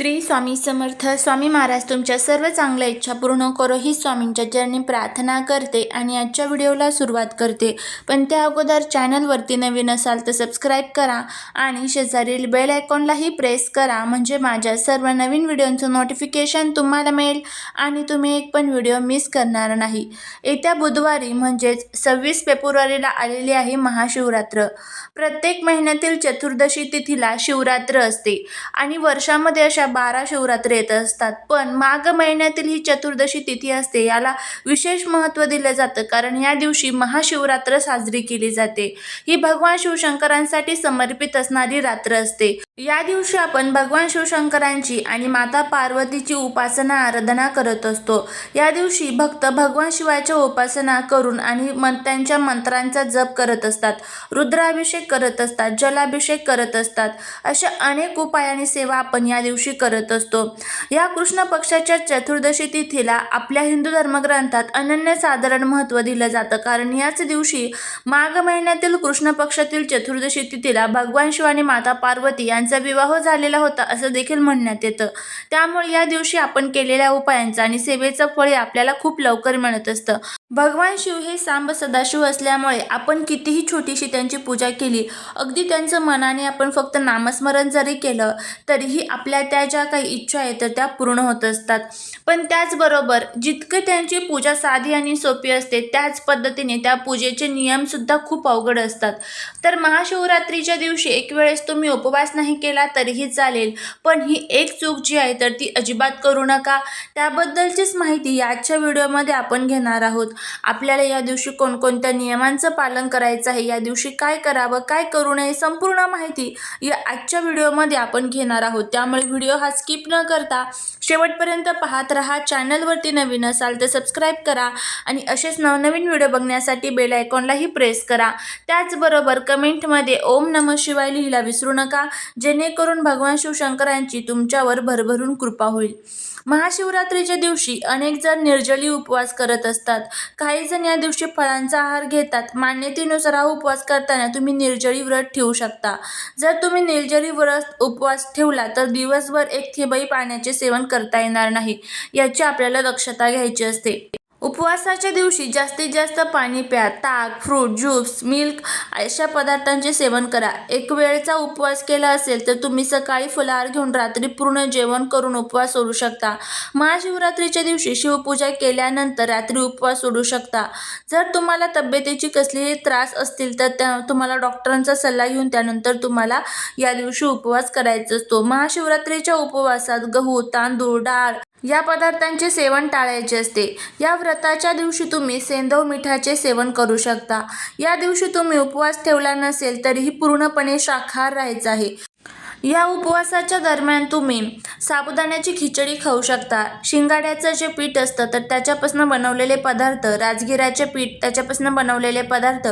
श्री स्वामी समर्थ स्वामी महाराज तुमच्या सर्व चांगल्या इच्छा पूर्ण करो ही स्वामींच्या चरणी प्रार्थना करते आणि आजच्या व्हिडिओला सुरुवात करते. पण त्या अगोदर चॅनलवरती नवीन असाल तर सबस्क्राईब करा आणि शेजारील बेल आयकॉनलाही प्रेस करा. म्हणजे माझ्या सर्व नवीन व्हिडिओंचं नोटिफिकेशन तुम्हाला मिळेल आणि तुम्ही एक पण व्हिडिओ मिस करणार नाही. येत्या बुधवारी म्हणजेच सव्वीस फेब्रुवारीला आलेली आहे महाशिवरात्र. प्रत्येक महिन्यातील चतुर्दशी तिथीला शिवरात्र असते आणि वर्षामध्ये अशा बारा शिवरात्री येत असतात. पण माघ महिन्यातील ही चतुर्दशी तिथी असते. याला विशेष महत्त्व दिलं जातं कारण या दिवशी महाशिवरात्र साजरी केली जाते. ही भगवान शिवशंकरांसाठी समर्पित असणारी रात्र असते. या दिवशी आपण भगवान शिवशंकरांची आणि माता पार्वतीची उपासना आराधना करत असतो. या दिवशी भक्त भगवान शिवाच्या उपासना करून आणि मन त्यांच्या मंत्रांचा जप करत असतात. रुद्राभिषेक करत असतात जलाभिषेक करत असतात. अशा अनेक उपाय आणि सेवा आपण या दिवशी करत असतो. या कृष्ण पक्षाच्या चतुर्दशी तिथीला आपल्या हिंदू धर्मग्रंथात अनन्यसाधारण महत्त्व दिलं जातं. कारण याच दिवशी माघ महिन्यातील कृष्ण पक्षातील चतुर्दशी तिथीला भगवान शिव आणि माता पार्वती यांचा विवाह झालेला होता असं देखील म्हणण्यात येतं. त्यामुळे या दिवशी आपण केलेल्या उपायांचा आणि सेवेचं फळ हे आपल्याला खूप लवकर मिळत असतं. भगवान शिव हे सांब सदाशिव असल्यामुळे आपण कितीही छोटीशी त्यांची पूजा केली अगदी त्यांचं मनाने आपण फक्त नामस्मरण जरी केलं तरीही आपल्या त्या ज्या काही इच्छा आहेत तर त्या पूर्ण होत असतात. पण त्याचबरोबर जितकं त्यांची पूजा साधी आणि सोपी असते त्याच पद्धतीने त्या पूजेचे नियमसुद्धा खूप अवघड असतात. तर महाशिवरात्रीच्या दिवशी एक वेळेस तुम्ही उपवास नाही केला तरीही चालेल. पण ही एक चूक जी आहे तर ती अजिबात करू नका. त्याबद्दलचीच माहिती आजच्या व्हिडिओमध्ये आपण घेणार आहोत. आपल्याला या दिवशी कोणकोणत्या नियमांचं पालन करायचं आहे या दिवशी काय करावं काय करू नये संपूर्ण माहिती या आजच्या व्हिडिओमध्ये आपण घेणार आहोत. त्यामुळे व्हिडिओ हा स्किप न करता शेवटपर्यंत पाहत राहा चॅनलवरती नवीन असाल तर सबस्क्राईब करा आणि असेच नवनवीन व्हिडिओ बघण्यासाठी बेल आयकॉनलाही प्रेस करा. त्याचबरोबर कमेंटमध्ये ओम नम शिवाय लिहिला विसरू नका जेणेकरून भगवान शिवशंकरांची तुमच्यावर भरभरून कृपा होईल. महाशिवरात्रीच्या दिवशी अनेक जण निर्जली उपवास करत असतात. काही जण या दिवशी फळांचा आहार घेतात. मान्यतेनुसार हा उपवास करताना तुम्ही निर्जळी व्रत ठेवू शकता. जर तुम्ही निर्जरी व्रत उपवास ठेवला तर दिवसभर एक थेंबही पाण्याचे सेवन करता येणार नाही. याची आपल्याला दक्षता घ्यायची असते. उपवासाच्या दिवशी जास्तीत जास्त पाणी प्या. ताक फ्रूट ज्यूस मिल्क अशा पदार्थांचे सेवन करा. एक वेळचा उपवास केला असेल तर तुम्ही सकाळी फुलाहार घेऊन रात्री पूर्ण जेवण करून उपवास सोडू शकता. महाशिवरात्रीच्या दिवशी शिवपूजा केल्यानंतर रात्री उपवास सोडू शकता. जर तुम्हाला तब्येतीची कसलीही त्रास असतील तर त्या तुम्हाला डॉक्टरांचा सल्ला घेऊन त्यानंतर तुम्हाला या दिवशी उपवास करायचा असतो. महाशिवरात्रीच्या उपवासात गहू तांदूळ डाळ या पदार्थांचे सेवन टाळायचे असते. या व्रताच्या दिवशी तुम्ही सेंधव मिठाचे सेवन करू शकता. या दिवशी तुम्ही उपवास ठेवला नसेल तरीही पूर्णपणे शाकाहार राहायचं आहे. या उपवासाच्या दरम्यान तुम्ही साबुदाण्याची खिचडी खाऊ शकता. शिंगाड्याचं जे पीठ असतं तर त्याच्यापासून बनवलेले पदार्थ राजगिराचे पीठ त्याच्यापासून बनवलेले पदार्थ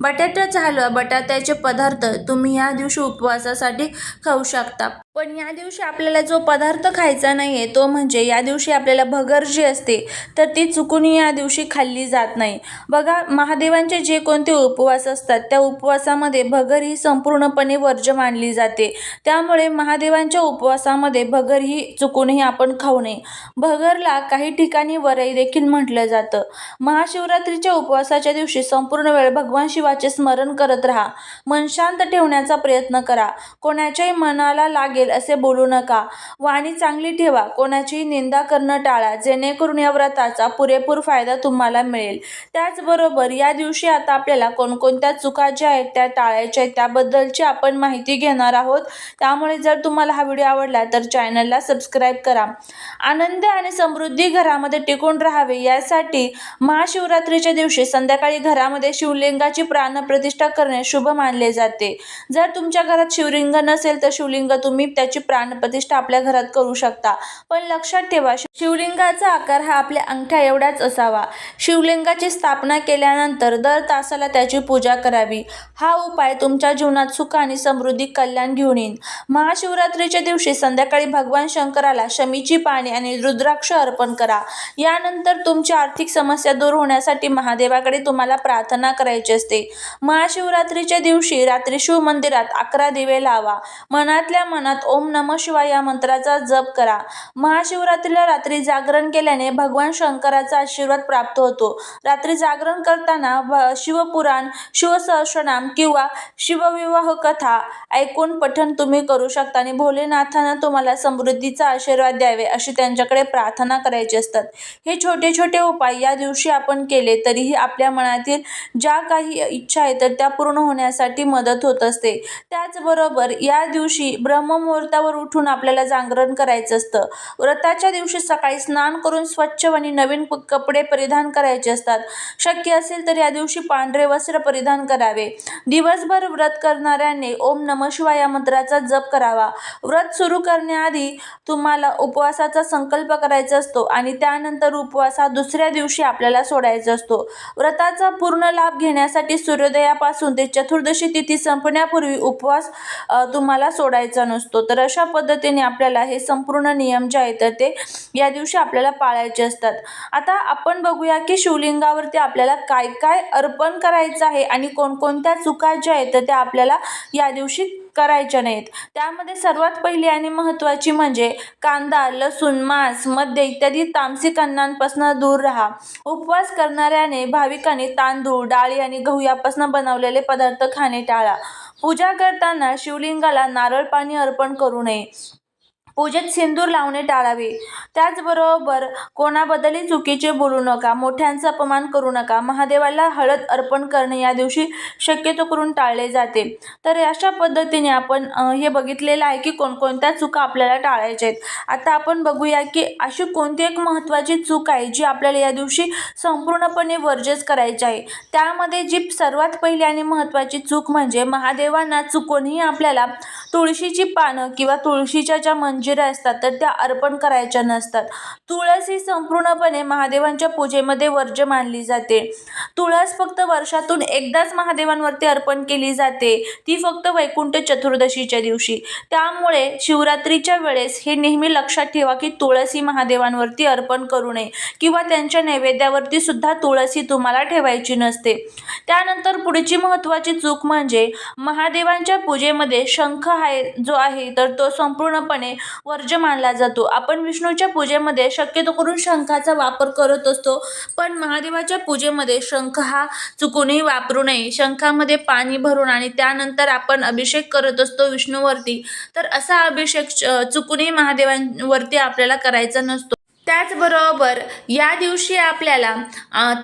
बटाट्याचा हलवा बटाट्याचे पदार्थ तुम्ही या दिवशी उपवासासाठी खाऊ शकता. पण या दिवशी आपल्याला जो पदार्थ खायचा नाही आहे तो म्हणजे या दिवशी आपल्याला भगर जी असते तर ती चुकूनही या दिवशी खाल्ली जात नाही. बघा महादेवांचे जे कोणते उपवास असतात त्या उपवासामध्ये भगर ही संपूर्णपणे वर्ज्य मानली जाते. त्यामुळे महादेवांच्या उपवासामध्ये भगर ही चुकूनही आपण खाऊ नये. भगरला काही ठिकाणी वरई देखील म्हटलं जातं. महाशिवरात्रीच्या उपवासाच्या दिवशी संपूर्ण वेळ भगवान शिवाचे स्मरण करत राहा. मन शांत ठेवण्याचा प्रयत्न करा. कोणाच्याही मनाला लागेल असे बोलू नका. वाणी चांगली ठेवा. कोणाचीही निंदा करणं टाळा. जेणेकरून या व्रताचा पुरेपूर फायदा तुम्हाला मिळेल. त्याचबरोबर या दिवशी आता आपल्याला कोणकोणत्या चुका ज्या आहेत त्या टाळायच्या आहेत त्याबद्दलची आपण माहिती घेणार आहोत. त्यामुळे जर तुम्हाला हा व्हिडिओ आवडला तर चॅनलला सबस्क्राईब करा. आनंद आणि समृद्धी घरामध्ये टिकून राहावे यासाठी महाशिवरात्रीच्या दिवशी संध्याकाळी घरामध्ये शिवलिंगाची प्राणप्रतिष्ठा करणे शुभ मानले जाते. जर तुमच्या घरात शिवलिंग नसेल तर शिवलिंग तुम्ही त्याची प्राणप्रतिष्ठा आपल्या घरात करू शकता. पण लक्षात ठेवा शिवलिंगाचा आकार हा आपल्या अंगठ्या एवढाच असावा. शिवलिंगाची स्थापना केल्यानंतर दर तासाला त्याची पूजा करावी. हा उपाय तुमच्या जीवनात सुख आणि समृद्धी कल्याण घेऊन येईल महाशिवरात्रीच्या दिवशी संध्याकाळी भगवान शंकराला शमीची पाने आणि रुद्राक्ष अर्पण करा. यानंतर तुमची आर्थिक समस्या दूर होण्यासाठी महादेवाकडे तुम्हाला प्रार्थना करायची असते. महाशिवरात्रीच्या दिवशी रात्री शिव मंदिरात अकरा दिवे लावा. मनातल्या मनात मनात ओम नम शिवाय या मंत्राचा जप करा. महाशिवरात्रीला रात्री जागरण केल्याने भगवान शंकराचा आशीर्वाद प्राप्त होतो. रात्री जागरण करताना शिवपुराण शिवसहस्रनाम किंवा शिवविवाह कथा ऐकून पठण तुम्ही करू शकता आणि भोलेनाथानं तुम्हाला समृद्धीचा आशीर्वाद द्यावे अशी त्यांच्याकडे प्रार्थना करायची असतात. हे छोटे छोटे उपाय या दिवशी आपण केले तरीही आपल्या मनातील ज्या काही इच्छा आहेत तर त्या पूर्ण होण्यासाठी मदत होत असते. त्याचबरोबर या दिवशी मुहूर्तावर उठून आपल्याला जागरण करायचं असतं. व्रताच्या दिवशी सकाळी स्नान करून स्वच्छ आणि नवीन कपडे परिधान करायचे असतात. शक्य असेल तर या दिवशी पांढरे वस्त्र परिधान करावे. दिवसभर व्रत करणाऱ्याने ओम नम शिवाय या मंत्राचा जप करावा. व्रत सुरू करण्याआधी तुम्हाला उपवासाचा संकल्प करायचा असतो आणि त्यानंतर उपवास हा दुसऱ्या दिवशी आपल्याला सोडायचा असतो. व्रताचा पूर्ण लाभ घेण्यासाठी सूर्योदयापासून ते चतुर्दशी तिथी संपण्यापूर्वी उपवास तुम्हाला सोडायचा नसतो. तर अशा पद्धतीने आपल्याला हे संपूर्ण नियम जे आहेत तर ते या दिवशी आपल्याला पाळायचे असतात. आता आपण बघूया की शिवलिंगावरती आपल्याला काय काय अर्पण करायचं आहे आणि कोणकोणत्या चुका ज्या आहेत तर त्या आपल्याला या दिवशी करायच्या नाहीत. त्यामध्ये सर्वात पहिली आणि महत्त्वाची म्हणजे कांदा लसूण मांस मद्य इत्यादी तामसिक अन्नांपासून दूर राहा. उपवास करणाऱ्याने भाविकांनी तांदूळ डाळी आणि गहू यापासून बनवलेले पदार्थ खाणे टाळा. पूजा करताना शिवलिंगाला नारळ पाणी अर्पण करू नये. पूजेत सिंदूर लावणे टाळावे. त्याचबरोबर कोणाबद्दलही चुकीचे बोलू नका मोठ्यांचा अपमान करू नका. महादेवाला हळद अर्पण करणे या दिवशी शक्यतो करून टाळले जाते. तर अशा पद्धतीने आपण हे बघितलेलं आहे की कोणकोणत्या चुका आपल्याला टाळायच्या आहेत. आता आपण बघूया की अशी कोणती एक महत्त्वाची चूक आहे जी आपल्याला या दिवशी संपूर्णपणे वर्जच करायची आहे. त्यामध्ये जी सर्वात पहिली आणि महत्त्वाची चूक म्हणजे महादेवांना चुकूनही आपल्याला तुळशीची पानं किंवा तुळशीच्या ज्या मंजिऱ्या असतात तर त्या अर्पण करायच्या नसतात. तुळस ही संपूर्णपणे महादेवांच्या पूजेमध्ये वर्ज्य मानली जाते. तुळस फक्त वर्षातून एकदाच महादेवांवरती अर्पण केली जाते. ती फक्त वैकुंठ चतुर्दशीच्या दिवशी. त्यामुळे शिवरात्रीच्या वेळेस हे नेहमी लक्षात ठेवा की तुळस ही महादेवांवरती अर्पण करू नये किंवा त्यांच्या नैवेद्यावरती सुद्धा तुळस ही तुम्हाला ठेवायची नसते. त्यानंतर पुढची महत्त्वाची चूक म्हणजे महादेवांच्या पूजेमध्ये शंख आहे जो आहे तर तो संपूर्णपणे वर्ज्य मानला जातो. आपण विष्णूच्या पूजेमध्ये शक्यतो करून शंखाचा वापर करत असतो पण महादेवाच्या पूजेमध्ये शंख हा चुकूनही वापरू नये. शंखामध्ये पाणी भरून आणि त्यानंतर आपण अभिषेक करत असतो विष्णूवरती तर असा अभिषेक चुकूनही महादेवांवरती आपल्याला करायचा नसतो. त्याचबरोबर या दिवशी आपल्याला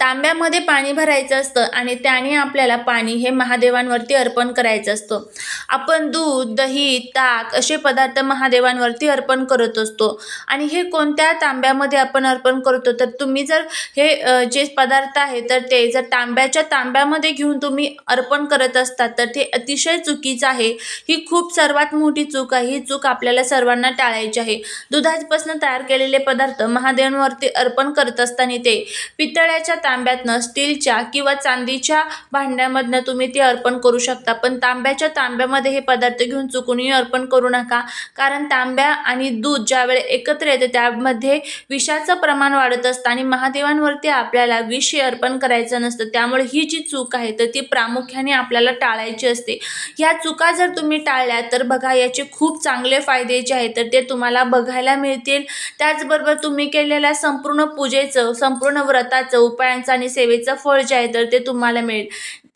तांब्यामध्ये पाणी भरायचं असतं आणि त्याने आपल्याला पाणी हे महादेवांवरती अर्पण करायचं असतं. आपण दूध दही ताक असे पदार्थ महादेवांवरती अर्पण करत असतो. आणि हे कोणत्या तांब्यामध्ये आपण अर्पण करतो? तर तुम्ही जर हे जे पदार्थ आहे तर ते जर तांब्याच्या तांब्यामध्ये घेऊन तुम्ही अर्पण करत असतात तर ते अतिशय चुकीचं आहे. ही खूप सर्वात मोठी चूक आहे. ही चूक आपल्याला सर्वांना टाळायची आहे. दुधापासून तयार केलेले पदार्थ महादेवांवरती अर्पण करत असताना ते पितळ्याच्या तांब्यातनं स्टीलच्या किंवा चांदीच्या भांड्यामधनं तुम्ही ते अर्पण करू शकता. पण तांब्याच्या तांब्यामध्ये हे पदार्थ घेऊन चुकूनही अर्पण करू नका. कारण तांब्या आणि दूध ज्यावेळे एकत्र येते त्यामध्ये विषाचं प्रमाण वाढत असतं आणि महादेवांवरती आपल्याला विष अर्पण करायचं नसतं. त्यामुळे ही जी चूक आहे तर ती प्रामुख्याने आपल्याला टाळायची असते. ह्या चुका जर तुम्ही टाळल्या तर बघा याचे खूप चांगले फायदे जे आहेत तर ते तुम्हाला बघायला मिळतील. त्याचबरोबर तुम्ही केलेल्या संपूर्ण पूजेचं संपूर्ण व्रताचं उपायांचं आणि सेवेचं फळ जे आहे तर ते तुम्हाला मिळेल.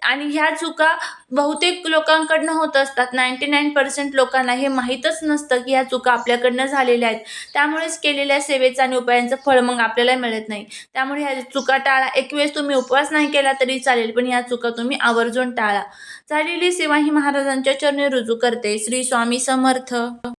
आणि ह्या चुका बहुतेक लोकांकडनं होत असतात. नाईंटी नाईन पर्सेंट लोकांना हे माहीतच नसतं की ह्या चुका आपल्याकडनं झालेल्या आहेत. त्यामुळेच केलेल्या सेवेचं आणि उपायांचं फळ मग आपल्याला मिळत नाही. त्यामुळे ह्या चुका टाळा. एक वेळेस तुम्ही उपवास नाही केला तरी चालेल पण ह्या चुका तुम्ही आवर्जून टाळा. झालेली सेवा ही महाराजांच्या चरणी रुजू करते. श्री स्वामी समर्थ.